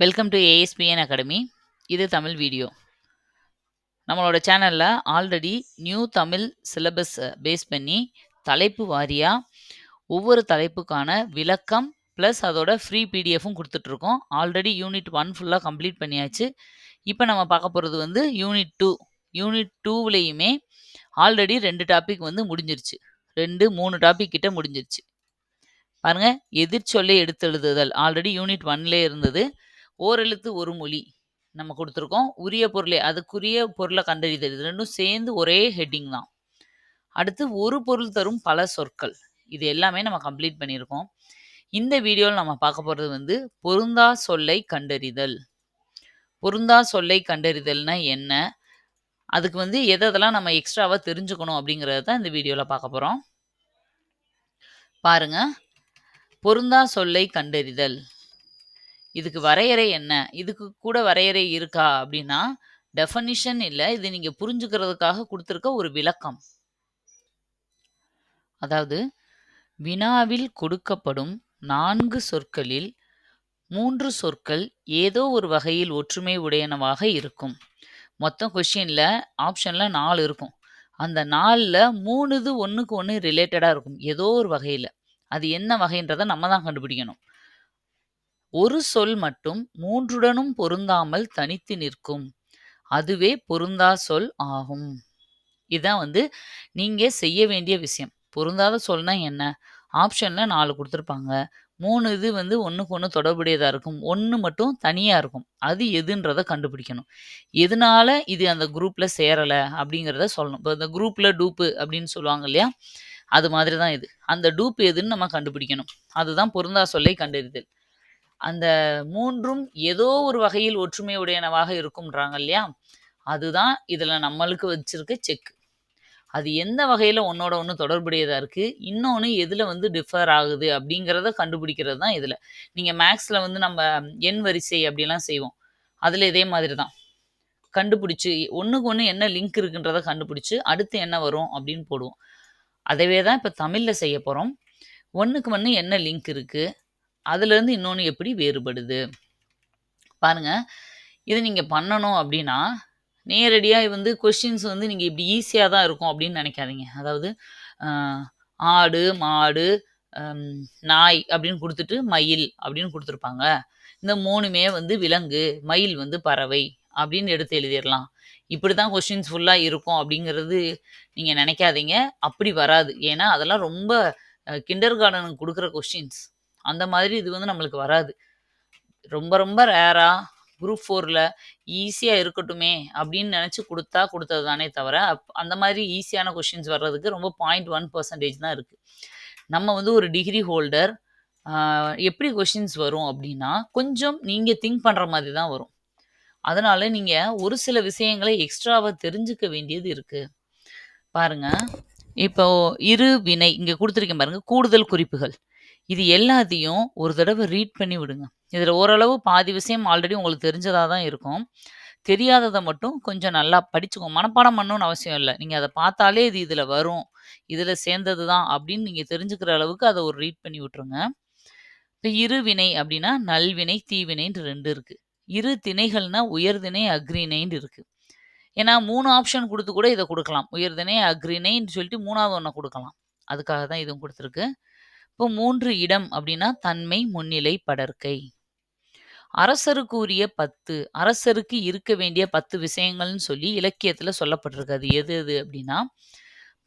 Welcome to ASPN academy இது Tamil video. நம்மளோட சேனலில் already new Tamil syllabus base பண்ணி தலைப்பு வாரியாக ஒவ்வொரு தலைப்புக்கான விளக்கம் ப்ளஸ் அதோட ஃப்ரீ பிடிஎஃப்பும் கொடுத்துட்ருக்கோம். ஆல்ரெடி யூனிட் ஒன் ஃபுல்லாக கம்ப்ளீட் பண்ணியாச்சு. இப்போ நம்ம பார்க்க போகிறது வந்து யூனிட் டூ யூனிட் டூவிலையுமே ஆல்ரெடி ரெண்டு டாபிக் வந்து முடிஞ்சிருச்சு. ரெண்டு மூணு டாபிக் கிட்ட முடிஞ்சிருச்சு. பாருங்க எதிர்ச்சொல்லை எடுத்து எழுதுதல் ஆல்ரெடி யூனிட் ஒன்லேயே இருந்தது. ஓரெழுத்து ஒரு மொழி நம்ம கொடுத்துருக்கோம். உரிய பொருளை அதுக்குரிய பொருளை கண்டறிதல். இது ரெண்டும் சேர்ந்து ஒரே ஹெட்டிங் தான். அடுத்து ஒரு பொருள் தரும் பல சொற்கள். இது எல்லாமே நம்ம கம்ப்ளீட் பண்ணியிருக்கோம். இந்த வீடியோவில் நம்ம பார்க்க போகிறது வந்து பொருந்தா சொல்லை கண்டறிதல். பொருந்தா சொல்லை கண்டறிதல்னா என்ன? அதுக்கு வந்து எதை எதெல்லாம் நம்ம எக்ஸ்ட்ராவாக தெரிஞ்சுக்கணும் அப்படிங்கிறத தான் இந்த வீடியோவில் பார்க்க போகிறோம். பாருங்க. பொருந்தா சொல்லை கண்டறிதல். இதுக்கு வரையறை என்ன? இதுக்கு கூட வரையறை இருக்கா? அப்படின்னா டெஃபனிஷன் இல்லை. இது நீங்கள் புரிஞ்சுக்கிறதுக்காக கொடுத்துருக்க ஒரு விளக்கம். அதாவது வினாவில் கொடுக்கப்படும் நான்கு சொற்களில் மூன்று சொற்கள் ஏதோ ஒரு வகையில் ஒற்றுமை உடையனவாக இருக்கும். மொத்தம் கொஷினில் ஆப்ஷனில் நாலு இருக்கும். அந்த நாலில் மூணுது ஒன்றுக்கு ஒன்று ரிலேட்டடாக இருக்கும். ஏதோ ஒரு வகையில். அது என்ன வகைன்றதை நம்ம தான் கண்டுபிடிக்கணும். ஒரு சொல் மட்டும் மூன்றுடனும் பொருந்தாமல் தனித்து நிற்கும். அதுவே பொருந்தா சொல் ஆகும். இதுதான் வந்து நீங்கள் செய்ய வேண்டிய விஷயம். பொருந்தாத சொல்னா என்ன? ஆப்ஷனில் நாலு கொடுத்துருப்பாங்க. மூணு இது வந்து ஒன்றுக்கு ஒன்று தொடர்புடையதாக இருக்கும். ஒன்று மட்டும் தனியாக இருக்கும். அது எதுன்றதை கண்டுபிடிக்கணும். எதனால இது அந்த குரூப்பில் சேரலை அப்படிங்கிறத சொல்லணும். இப்போ இந்த குரூப்பில் டூப்பு அப்படின்னு சொல்லுவாங்க இல்லையா? அது மாதிரி தான் இது. அந்த டூப் எதுன்னு நம்ம கண்டுபிடிக்கணும். அதுதான் பொருந்தா சொல்லை கண்டறிதல். அந்த மூன்றும் ஏதோ ஒரு வகையில் ஒற்றுமை உடையனவாக இருக்கும்ன்றாங்க இல்லையா? அதுதான் இதில் நம்மளுக்கு வச்சிருக்க செக் அது எந்த வகையில் ஒன்றோட ஒன்று தொடர்புடையதாக இருக்குது இன்னொன்று எதில் வந்து டிஃபர் ஆகுது அப்படிங்கிறத கண்டுபிடிக்கிறது தான் இதில். நீங்கள் மேக்ஸில் வந்து நம்ம எண் வரிசை அப்படிலாம் செய்வோம். அதில் இதே மாதிரி தான் கண்டுபிடிச்சி ஒன்றுக்கு ஒன்று என்ன லிங்க் இருக்குன்றத கண்டுபிடிச்சி அடுத்து என்ன வரும் அப்படின்னு போடுவோம். அதவே தான் இப்போ தமிழில் செய்ய போகிறோம் ஒன்றுக்கு ஒன்று என்ன லிங்க் இருக்குது அதுலேருந்து இன்னொன்று எப்படி வேறுபடுது? பாருங்கள் இது நீங்கள் பண்ணணும் அப்படின்னா நேரடியாக வந்து கொஷின்ஸ் வந்து நீங்கள் இப்படி ஈஸியாக தான் இருக்கும் அப்படின்னு நினைக்காதீங்க. அதாவது ஆடு மாடு நாய் அப்படின்னு கொடுத்துட்டு மயில் அப்படின்னு கொடுத்துருப்பாங்க. இந்த மூணுமே வந்து விலங்கு மயில் வந்து பறவை அப்படின்னு எடுத்து எழுதிடலாம். இப்படி தான் கொஷின்ஸ் ஃபுல்லாக இருக்கும் அப்படிங்கிறது நீங்கள் நினைக்காதீங்க. அப்படி வராது. ஏன்னா அதெல்லாம் ரொம்ப கிண்டர் கார்டனுக்கு கொடுக்குற கொஷின்ஸ் அந்த மாதிரி இது வந்து நம்மளுக்கு வராது. ரொம்ப ரொம்ப ரேராக குரூப் ஃபோரில் ஈஸியாக இருக்கட்டுமே அப்படின்னு நினச்சி கொடுத்தா கொடுத்தது தானே தவிர அப் அந்த மாதிரி ஈஸியான கொஷின்ஸ் வர்றதுக்கு ரொம்ப பாயிண்ட் ஒன் பர்சன்டேஜ் தான் இருக்குது நம்ம வந்து ஒரு டிகிரி ஹோல்டர் எப்படி கொஷின்ஸ் வரும் அப்படின்னா கொஞ்சம் நீங்கள் திங்க் பண்ணுற மாதிரி தான் வரும். அதனால் நீங்கள் ஒரு சில விஷயங்களை எக்ஸ்ட்ராவாக தெரிஞ்சுக்க வேண்டியது இருக்குது பாருங்க இப்போ இரு வினை இங்கே கொடுத்துருக்கேன் பாருங்கள் கூடுதல் குறிப்புகள். இது எல்லாத்தையும் ஒரு தடவை ரீட் பண்ணி விடுங்க. இதில் ஓரளவு பாதி விஷயம் ஆல்ரெடி உங்களுக்கு தெரிஞ்சதாக தான் இருக்கும். தெரியாததை மட்டும் கொஞ்சம் நல்லா படிச்சுக்கோங்க மனப்பாடம் பண்ணணும்னு அவசியம் இல்லை. நீங்கள் அதை பார்த்தாலே இது இதில் வரும். இதில் சேர்ந்தது தான் அப்படின்னு நீங்கள் தெரிஞ்சுக்கிற அளவுக்கு அதை ஒரு ரீட் பண்ணி விட்ருங்க இப்போ இரு வினை அப்படின்னா நல்வினை தீவினைன்னு ரெண்டு இருக்குது இரு திணைகள்னா உயர்திணை அக்ரிணைன்னு இருக்குது ஏன்னா மூணு ஆப்ஷன் கொடுத்து கூட இதை கொடுக்கலாம். உயர்திணை அக்ரிணைன்னு சொல்லிட்டு மூணாவது ஒன்றை கொடுக்கலாம். அதுக்காக தான் இதுவும் கொடுத்துருக்கு. இப்போ மூன்று இடம் அப்படின்னா தன்மை முன்னிலை படற்கை. அரசருக்கு உரிய பத்து அரசருக்கு இருக்க வேண்டிய பத்து விஷயங்கள்னு சொல்லி இலக்கியத்தில் சொல்லப்பட்டிருக்கு. அது எது எது அப்படின்னா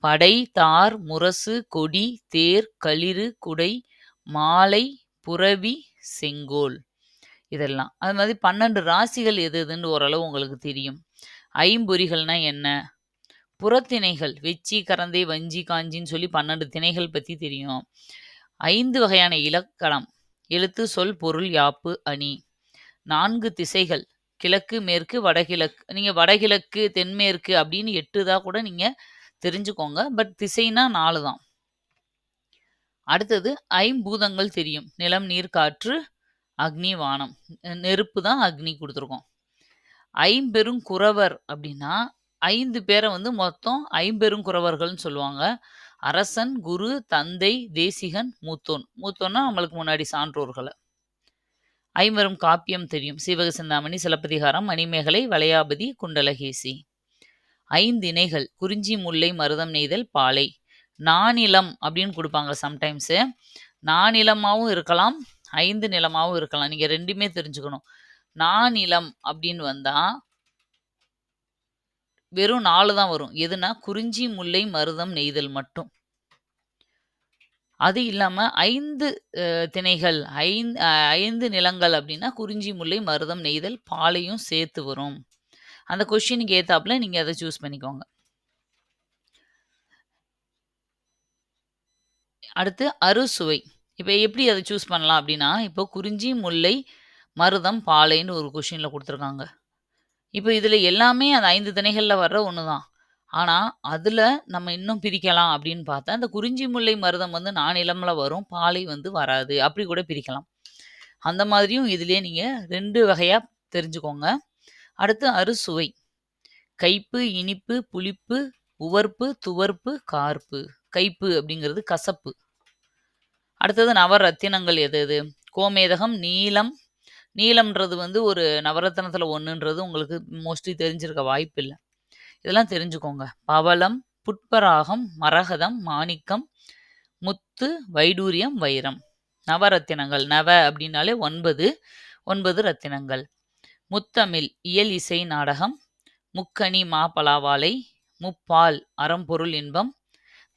படை தார் முரசு கொடி தேர் களிறு குடை மாலை புறவி செங்கோல் இதெல்லாம். அது மாதிரி பன்னெண்டு ராசிகள் எது எதுன்னு ஓரளவு உங்களுக்கு தெரியும். ஐம்பொறிகள்னா என்ன? புறத்திணைகள் வெச்சி கரந்தை வஞ்சி காஞ்சின்னு சொல்லி பன்னெண்டு திணைகள் பற்றி தெரியும். ஐந்து வகையான இலக்கணம். எழுத்து சொல் பொருள் யாப்பு அணி. நான்கு திசைகள். கிழக்கு மேற்கு வடகிழக்கு. நீங்கள் வடகிழக்கு தென்மேற்கு அப்படின்னு எட்டு தான் கூட நீங்கள் தெரிஞ்சுக்கோங்க. பட் திசைனா நாலு தான். அடுத்தது ஐம்பூதங்கள் தெரியும். நிலம் நீர் காற்று அக்னி வானம். நெருப்பு தான் அக்னி கொடுத்துருக்கோம். ஐம்பெருங்குறவர் அப்படின்னா ஐந்து பேரை வந்து மொத்தம் ஐம்பெருங்குறவர்கள்னு சொல்லுவாங்க. அரசன் குரு தந்தை தேசிகன் மூத்தோன். மூத்தோன்னா நம்மளுக்கு முன்னாடி சான்றோர்களை. ஐவரும் காப்பியம் தெரியும். சிவக சிந்தாமணி சிலப்பதிகாரம் மணிமேகலை வளையாபதி குண்டலகேசி. ஐந்திணைகள் குறிஞ்சி முல்லை மருதம் நெய்தல் பாலை. நானிலம் அப்படின்னு கொடுப்பாங்க சம்டைம்ஸு நானிலமாகவும் இருக்கலாம் ஐந்து நிலமாகவும் இருக்கலாம். நீங்கள் ரெண்டுமே தெரிஞ்சுக்கணும். நானிலம் அப்படின்னு வந்தால் வெறும் நாலு தான் வரும். எதுனா குறிஞ்சி முல்லை மருதம் நெய்தல் மட்டும். அது இல்லாமல் ஐந்து திணைகள் ஐந்து ஐந்து நிலங்கள் அப்படின்னா குறிஞ்சி முல்லை மருதம் நெய்தல் பாலையும் சேர்த்து வரும். அந்த கொஷினுக்கு ஏற்றாப்புல நீங்கள் அதை சூஸ் பண்ணிக்கோங்க. அடுத்து அறுசுவை இப்போ எப்படி அதை சூஸ் பண்ணலாம் அப்படின்னா இப்போ குறிஞ்சி முல்லை மருதம் பாலைன்னு ஒரு கொஷினில் கொடுத்துருக்காங்க. இப்போ இதில் எல்லாமே அந்த ஐந்து திணைகளில் வர்ற ஒன்று தான் ஆனால் அதில் நம்ம இன்னும் பிரிக்கலாம் அப்படின்னு பார்த்தா அந்த குறிஞ்சி முல்லை மருதம் வந்து நானிலமில் வரும் பாலை வந்து வராது அப்படி கூட பிரிக்கலாம். அந்த மாதிரியும் இதிலே நீங்கள் ரெண்டு வகையாக தெரிஞ்சுக்கோங்க. அடுத்து அறுசுவை. கைப்பு இனிப்பு புளிப்பு உவர்ப்பு துவர்ப்பு கார்ப்பு. கைப்பு அப்படிங்கிறது கசப்பு. அடுத்தது நவரத்தினங்கள் எது எது? கோமேதகம் நீலம் நீலம்ன்றது வந்து ஒரு நவரத்தினத்தில் ஒன்றுன்றது உங்களுக்கு மோஸ்ட்லி தெரிஞ்சிருக்க வாய்ப்பு இல்லை இதெல்லாம் தெரிஞ்சுக்கோங்க. பவளம் புட்பராகம் மரகதம் மாணிக்கம் முத்து வைடூரியம் வைரம். நவரத்தினங்கள். நவ அப்படின்னாலே ஒன்பது ஒன்பது ரத்தினங்கள். முத்தமிழ் இயல் இசை நாடகம் முக்கணி மாப்பலாவாலை முப்பால் அறம்பொருள் இன்பம்.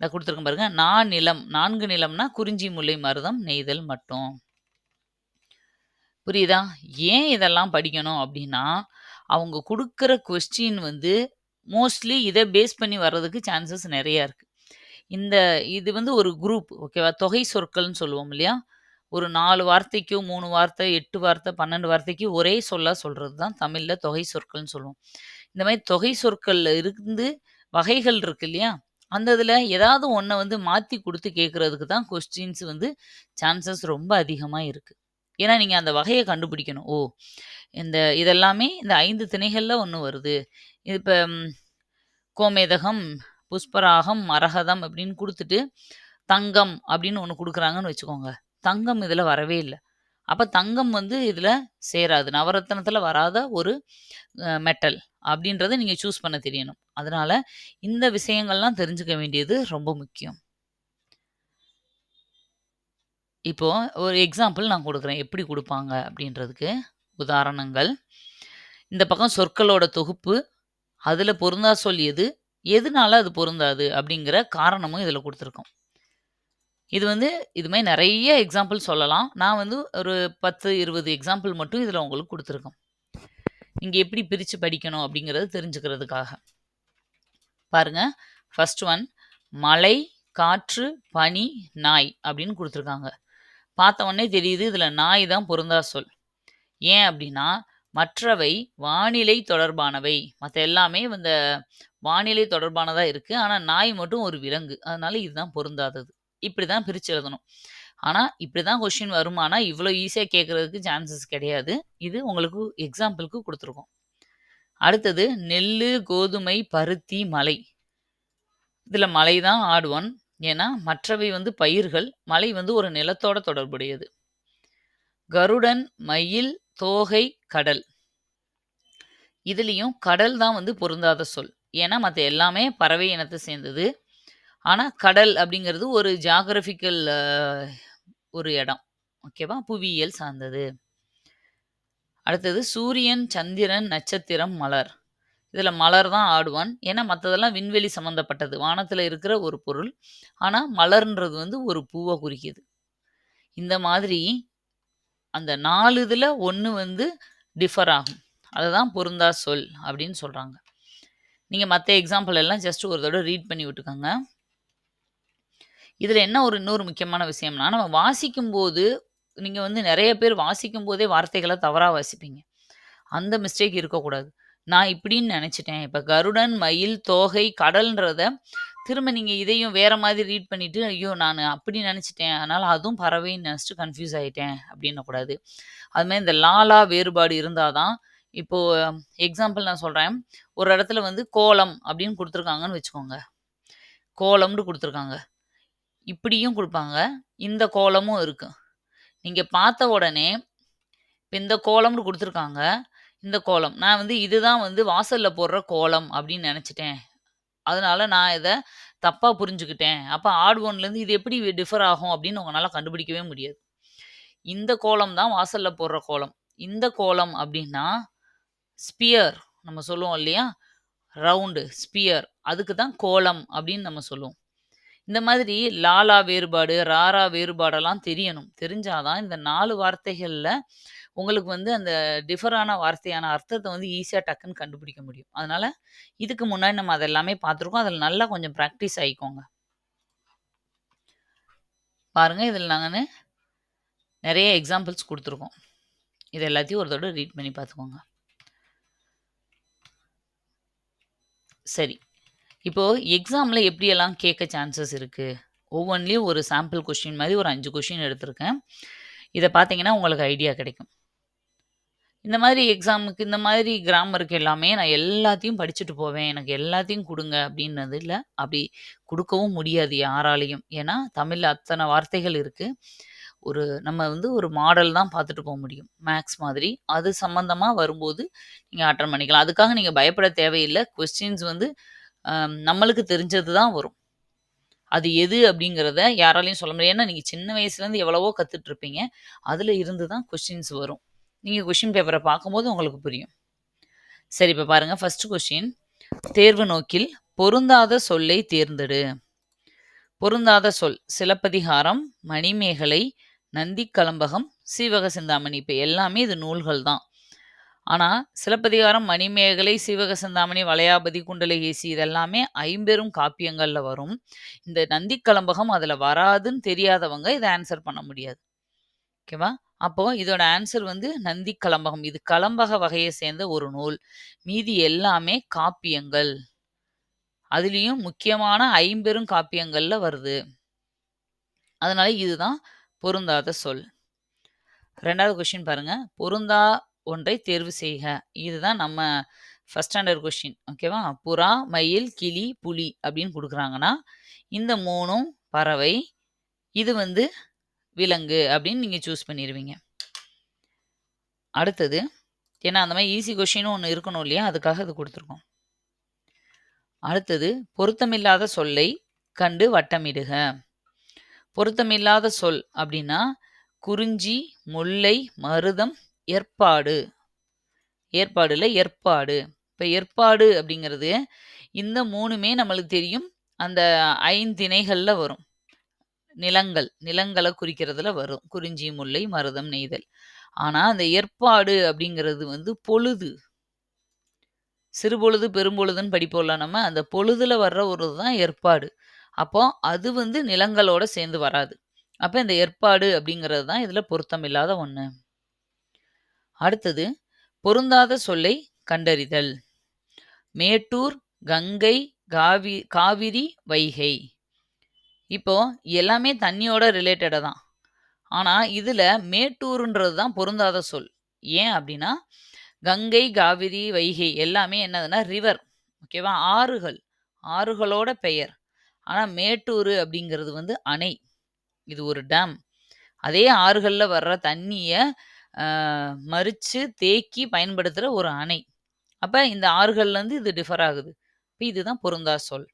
இந்த கொடுத்துருக்கேன் பாருங்க. நான் நிலம் நான்கு நிலம்னா குறிஞ்சி முல்லை மருதம் நெய்தல் மட்டும். புரியுதா? ஏன் இதெல்லாம் படிக்கணும் அப்படின்னா அவங்க கொடுக்குற கொஸ்டின் வந்து மோஸ்ட்லி இதை பேஸ் பண்ணி வர்றதுக்கு சான்சஸ் நிறையா இருக்கு. இந்த இது வந்து ஒரு குரூப் ஓகேவா தொகை சொற்கள்னு சொல்லுவோம் இல்லையா? ஒரு நாலு வார்த்தைக்கு மூணு வார்த்தை எட்டு வார்த்தை பன்னெண்டு வார்த்தைக்கு ஒரே சொல்லா சொல்றது தான் தமிழ்ல தொகை சொற்கள்னு சொல்லுவோம். இந்த மாதிரி தொகை சொற்கள்ல இருந்து வகைகள் இருக்கு இல்லையா? அந்த இதில் ஏதாவது ஒன்றை வந்து மாற்றி கொடுத்து கேட்குறதுக்கு தான் கொஸ்டின்ஸ் வந்து சான்சஸ் ரொம்ப அதிகமாக இருக்குது ஏன்னா நீங்கள் அந்த வகையை கண்டுபிடிக்கணும். ஓ! இந்த இதெல்லாமே இந்த ஐந்து திணைகளில் ஒன்று வருது. இது இப்போ கோமேதகம் புஷ்பராகம் மரகதம் அப்படின்னு கொடுத்துட்டு தங்கம் அப்படின்னு ஒன்று கொடுக்குறாங்கன்னு வச்சுக்கோங்க. தங்கம் இதில் வரவே இல்லை. அப்போ தங்கம் வந்து இதில் சேராது. நவரத்னத்தில் வராத ஒரு மெட்டல் அப்படின்றத நீங்கள் சூஸ் பண்ண தெரியணும். அதனால் இந்த விஷயங்கள்லாம் தெரிஞ்சுக்க வேண்டியது ரொம்ப முக்கியம். இப்போது ஒரு எக்ஸாம்பிள் நான் கொடுக்குறேன். எப்படி கொடுப்பாங்க அப்படின்றதுக்கு உதாரணங்கள். இந்த பக்கம் சொற்களோட தொகுப்பு அதில் பொருந்தா சொல் எது எதனால அது பொருந்தாது அப்படிங்கிற காரணமும் இதில் கொடுத்துருக்கோம். இது வந்து இதுமாதிரி நிறைய எக்ஸாம்பிள் சொல்லலாம். நான் வந்து ஒரு பத்து இருபது எக்ஸாம்பிள் மட்டும் இதில் உங்களுக்கு கொடுத்துருக்கோம். இங்கே எப்படி பிரித்து படிக்கணும் அப்படிங்கிறது தெரிஞ்சுக்கிறதுக்காக. பாருங்க. ஃபர்ஸ்ட் ஒன் மழை காற்று பனி நாய் அப்படின்னு கொடுத்துருக்காங்க. பார்த்த உடனே தெரியுது இதில் நாய் தான் பொருந்தா சொல். ஏன் அப்படின்னா மற்றவை வானிலை தொடர்பானவை. மற்ற எல்லாமே இந்த வானிலை தொடர்பானதாக இருக்குது ஆனால் நாய் மட்டும் ஒரு விலங்கு. அதனால இதுதான் பொருந்தாதது. இப்படி தான் பிரித்து எழுதணும் ஆனால் இப்படி தான் கொஷின் வருமானா இவ்வளோ ஈஸியாக கேட்குறதுக்கு சான்சஸ் கிடையாது. இது உங்களுக்கு எக்ஸாம்பிளுக்கு கொடுத்துருக்கோம். அடுத்தது நெல் கோதுமை பருத்தி மலை. இதில் மலை தான் ஆட் ஒன் ஏன்னா மற்றவை வந்து பயிர்கள் மலை வந்து ஒரு நிலத்தோட தொடர்புடையது. கருடன் மயில் தோகை கடல். இதுலேயும் கடல் தான் வந்து பொருந்தாத சொல். ஏன்னா மற்ற எல்லாமே பறவை இனத்தை சேர்ந்தது. ஆனால் கடல் அப்படிங்கிறது ஒரு ஜாகிரபிக்கல் ஒரு இடம். ஓகேவா புவியியல் சார்ந்தது. அடுத்தது சூரியன் சந்திரன் நட்சத்திரம் மலர். இதில் மலர் தான் ஆடுவான். ஏன்னா மற்றதெல்லாம் விண்வெளி சம்மந்தப்பட்டது வானத்தில் இருக்கிற ஒரு பொருள். ஆனால் மலர்ன்றது வந்து ஒரு பூவை குறிக்கிது. இந்த மாதிரி அந்த நாலு இதில் ஒன்று வந்து டிஃபர் ஆகும். அதுதான் பொருந்தா சொல் அப்படின்னு சொல்கிறாங்க நீங்கள் மற்ற எக்ஸாம்பிள் எல்லாம் ஜஸ்ட் ஒரு தடவை ரீட் பண்ணி விட்டுக்கோங்க. இதில் என்ன ஒரு இன்னொரு முக்கியமான விஷயம்னா நம்ம வாசிக்கும்போது நீங்கள் வந்து நிறைய பேர் வாசிக்கும் போதே வார்த்தைகளை தவறாக வாசிப்பீங்க. அந்த மிஸ்டேக் இருக்கக்கூடாது. நான் இப்படின்னு நினச்சிட்டேன். இப்போ கருடன் மயில் தோகை கடல்ன்றத திரும்ப நீங்கள் இதையும் வேற மாதிரி ரீட் பண்ணிட்டு ஐயோ நான் அப்படி நினச்சிட்டேன். அதனால் அதுவும் பறவைன்னு நினச்சிட்டு கன்ஃபியூஸ் ஆகிட்டேன் அப்படின்னக்கூடாது அதுமாதிரி இந்த லாலா வேறுபாடு இருந்தால் தான் இப்போது எக்ஸாம்பிள் நான் சொல்கிறேன் ஒரு இடத்துல வந்து கோலம் அப்படின்னு கொடுத்துருக்காங்கன்னு வச்சுக்கோங்க. கோலம்னு கொடுத்துருக்காங்க. இப்படியும் கொடுப்பாங்க. இந்த கோலமும் இருக்கு. நீங்கள் பார்த்த உடனே இப்போ இந்த கோலம்னு கொடுத்துருக்காங்க. இந்த கோலம். நான் வந்து இதுதான் வந்து வாசல்ல போடுற கோலம் அப்படின்னு நெனச்சுட்டேன். அதனால நான் இத தப்பா புரிஞ்சுக்கிட்டேன். அப்ப ஆட் ஒன்லேருந்து இது எப்படி டிஃபர் ஆகும் அப்படின்னு உங்கனால கண்டுபிடிக்கவே முடியாது. இந்த கோலம் தான் வாசல்ல போடுற கோலம். இந்த கோலம் அப்படின்னா, ஸ்பியர் நம்ம சொல்லுவோம் இல்லையா? ரவுண்டு, ஸ்பியர் அதுக்கு தான் கோலம் அப்படின்னு நம்ம சொல்லுவோம். இந்த மாதிரி லாலா வேறுபாடு, ராரா வேறுபாடெல்லாம் தெரியணும். தெரிஞ்சா தான் இந்த 4 வார்த்தைகள்ல உங்களுக்கு வந்து அந்த டிஃபரான வார்த்தையான அர்த்தத்தை வந்து ஈஸியாக டக்குன்னு கண்டுபிடிக்க முடியும். அதனால் இதுக்கு முன்னாடி நம்ம அதெல்லாமே பார்த்துருக்கோம். அதில் நல்லா கொஞ்சம் ப்ராக்டிஸ் ஆகிக்கோங்க பாருங்கள் இதில் நாங்கள் நிறைய எக்ஸாம்பிள்ஸ் கொடுத்துருக்கோம் இது எல்லாத்தையும் ஒரு தடவை ரீட் பண்ணி பார்த்துக்கோங்க. சரி. இப்போது எக்ஸாமில் எப்படியெல்லாம் கேட்க சான்சஸ் இருக்குது ஒவ்வொன்றிலையும் ஒரு சாம்பிள் கொஷின் மாதிரி ஒரு அஞ்சு கொஷின் எடுத்திருக்கேன். இதை பார்த்தீங்கன்னா, உங்களுக்கு ஐடியா கிடைக்கும். இந்த மாதிரி எக்ஸாமுக்கு இந்த மாதிரி கிராமருக்கு எல்லாமே நான் எல்லாத்தையும் படிச்சுட்டு போவேன். எனக்கு எல்லாத்தையும் கொடுங்க அப்படின்னது இல்லை அப்படி கொடுக்கவும் முடியாது யாராலையும் ஏன்னா, தமிழில் அத்தனை வார்த்தைகள் இருக்குது ஒரு நம்ம வந்து ஒரு மாடல் தான் பார்த்துட்டு போக முடியும். மேக்ஸ் மாதிரி. அது சம்மந்தமாக வரும்போது நீங்கள் அட்டன் பண்ணிக்கலாம். அதுக்காக நீங்கள் பயப்பட தேவையில்லை கொஸ்டின்ஸ் வந்து நம்மளுக்கு தெரிஞ்சது தான் வரும். அது எது அப்படிங்கிறத யாராலையும் சொல்ல முடியாது. ஏன்னா, நீங்கள் சின்ன வயசுலேருந்து எவ்வளவோ கற்றுட்ருப்பீங்க அதில் இருந்து தான் கொஸ்டின்ஸ் வரும். நீங்கள் கொஷின் பேப்பரை பார்க்கும்போது உங்களுக்கு புரியும். சரி இப்போ பாருங்கள் ஃபஸ்ட்டு கொஷின் தேர்வு நோக்கில் பொருந்தாத சொல்லை தேர்ந்தெடு. பொருந்தாத சொல் சிலப்பதிகாரம், மணிமேகலை, நந்திக்கலம்பகம், சீவக சிந்தாமணி. இப்போ எல்லாமே இது நூல்கள் தான். ஆனால் சிலப்பதிகாரம், மணிமேகலை, சீவக சிந்தாமணி, வளையாபதி, குண்டலகேசி இதெல்லாமே ஐம்பெரும் காப்பியங்களில் வரும். இந்த நந்திக்கலம்பகம் அதில் வராதுன்னு தெரியாதவங்க இதை ஆன்சர் பண்ண முடியாது. ஓகேவா? அப்போ இதோட ஆன்சர் வந்து நந்தி கலம்பகம் இது கலம்பக வகையை சேர்ந்த ஒரு நூல். மீதி எல்லாமே காப்பியங்கள். அதுலேயும் முக்கியமான ஐம்பெரும் காப்பியங்கள்ல வருது. அதனால இதுதான் பொருந்தாத சொல். ரெண்டாவது கொஸ்டின் பாருங்க. பொருந்தா ஒன்றை தேர்வு செய்க. இதுதான் நம்ம ஃபர்ஸ்ட் ஸ்டாண்டர்ட் கொஸ்டின். ஓகேவா? புறா, மயில், கிளி, புலி அப்படின்னு கொடுக்குறாங்கன்னா இந்த மூணும் பறவை. இது வந்து விலங்கு அப்படின்னு நீங்கள் சூஸ் பண்ணிடுவீங்க அடுத்தது ஏன்னா அந்த மாதிரி ஈஸி கொஸ்டினும் ஒன்று இருக்கணும் இல்லையா? அதுக்காக இது கொடுத்துருக்கோம் அடுத்தது பொருத்தமில்லாத சொல்லை கண்டு வட்டமிடுக. பொருத்தமில்லாத சொல் அப்படின்னா, குறிஞ்சி, முல்லை, மருதம், ஏற்பாடு ஏற்பாடுல ஏற்பாடு இப்போ ஏற்பாடு அப்படிங்கிறது இந்த மூணுமே நம்மளுக்கு தெரியும். அந்த ஐந்திணைகள்ல வரும். நிலங்கள். நிலங்களை குறிக்கிறதுல வரும். குறிஞ்சி, முல்லை, மருதம், நெய்தல். ஆனால் அந்த ஏற்பாடு அப்படிங்கிறது வந்து பொழுது. சிறுபொழுது, பெரும்பொழுதுன்னு படிப்போம்ல நம்ம. அந்த பொழுதுல வர்ற ஒரு தான் ஏற்பாடு அப்போ அது வந்து நிலங்களோட சேர்ந்து வராது. அப்போ இந்த ஏற்பாடு அப்படிங்கிறது தான் இதுல பொருத்தமில்லாத ஒன்று அடுத்தது பொருந்தாத சொல்லை கண்டறிதல். மேட்டூர், கங்கை, காவி காவிரி, வைகை. இப்போது எல்லாமே தண்ணியோட ரிலேட்டடாக தான். ஆனால் இதில் மேட்டூருன்றது தான் பொருந்தாத சொல். ஏன் அப்படின்னா, கங்கை, காவிரி, வைகை எல்லாமே என்னதுன்னா ரிவர். ஓகேவா? ஆறுகள். ஆறுகளோட பெயர். ஆனால் மேட்டூர் அப்படிங்கிறது வந்து அணை. இது ஒரு டேம். அதே ஆறுகளில் வர்ற தண்ணியை மறித்து தேக்கி பயன்படுத்துகிற ஒரு அணை. அப்போ இந்த ஆறுகள்லேருந்து இது டிஃபர் ஆகுது. இப்போ இதுதான் பொருந்தா சொல்.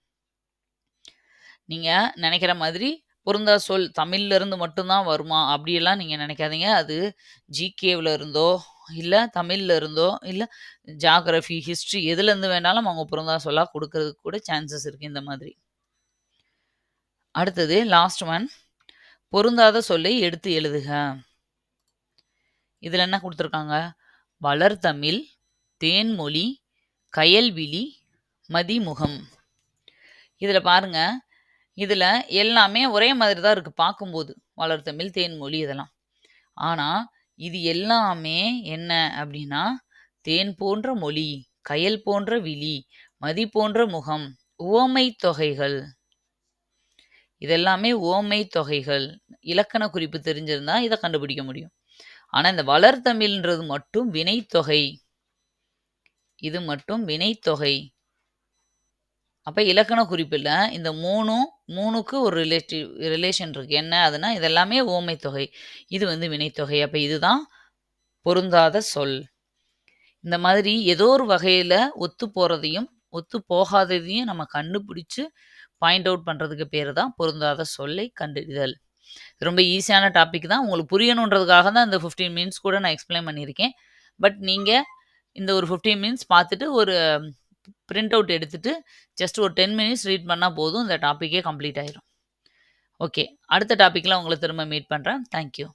நீங்கள் நினைக்கிற மாதிரி பொருந்தா சொல் தமிழ்ல இருந்து மட்டும் தான் வருமா? அப்படியெல்லாம் நீங்கள் நினைக்காதீங்க அது ஜிகேவில் இருந்தோ, இல்லை தமிழ்ல இருந்தோ, இல்லை ஜாகிரஃபி ஹிஸ்ட்ரி எதுலேருந்து வேணாலும் அவங்க பொருந்தா சொல்லாக கொடுக்கறதுக்கு கூட சான்சஸ் இருக்குது இந்த மாதிரி. அடுத்தது லாஸ்ட் ஒன். பொருந்தாத சொல்லை எடுத்து எழுதுக. இதில் என்ன கொடுத்துருக்காங்க வளர்தமிழ், தேன்மொழி, கயல்விழி, மதிமுகம். இதில் பாருங்க. இதில் எல்லாமே ஒரே மாதிரி தான் இருக்குது பார்க்கும்போது. வளர்த்தமிழ் தேன்மொழி இதெல்லாம். ஆனால் இது எல்லாமே என்ன அப்படின்னா, தேன் போன்ற மொழி, கயல் போன்ற விழி, மதி போன்ற முகம், ஓமை தொகைகள். இதெல்லாமே ஓமை தொகைகள். இலக்கண குறிப்பு தெரிஞ்சிருந்தா இதை கண்டுபிடிக்க முடியும். ஆனால் இந்த வளர்த்தமிழ்ன்றது மட்டும் வினைத்தொகை. இது மட்டும் வினைத்தொகை. அப்போ இலக்கண குறிப்பில் இந்த 3ம் 3க்கு ஒரு ரிலேட்டிவ் ரிலேஷன் இருக்குது என்ன அதுனா இதெல்லாமே ஓமை தொகை. இது வந்து வினைத்தொகை. அப்போ இதுதான் பொருந்தாத சொல். இந்த மாதிரி ஏதோ ஒரு வகையில் ஒத்து போகிறதையும் ஒத்து போகாததையும் நம்ம கண்டுபிடிச்சு பாயிண்ட் அவுட் பண்ணுறதுக்கு பேர் தான் பொருந்தாத சொல்லை கண்டறிதல். ரொம்ப ஈஸியான டாபிக் தான். உங்களுக்கு புரியணுன்றதுக்காக தான் இந்த ஃபிஃப்டீன் மினிட்ஸ் கூட நான் எக்ஸ்பிளைன் பண்ணியிருக்கேன். பட் நீங்கள் இந்த ஒரு ஃபிஃப்டீன் மினிட்ஸ் பார்த்துட்டு ஒரு பிரிண்ட் அவுட் எடுத்துகிட்டு ஜஸ்ட் ஒரு டென் மினிட்ஸ் ரீட் பண்ணால் போதும். இந்த டாப்பிக்கே கம்ப்ளீட் ஆயிரும். ஓகே அடுத்த டாப்பிக்கில் உங்களை திரும்ப மீட் பண்ணுறேன் தேங்க்யூ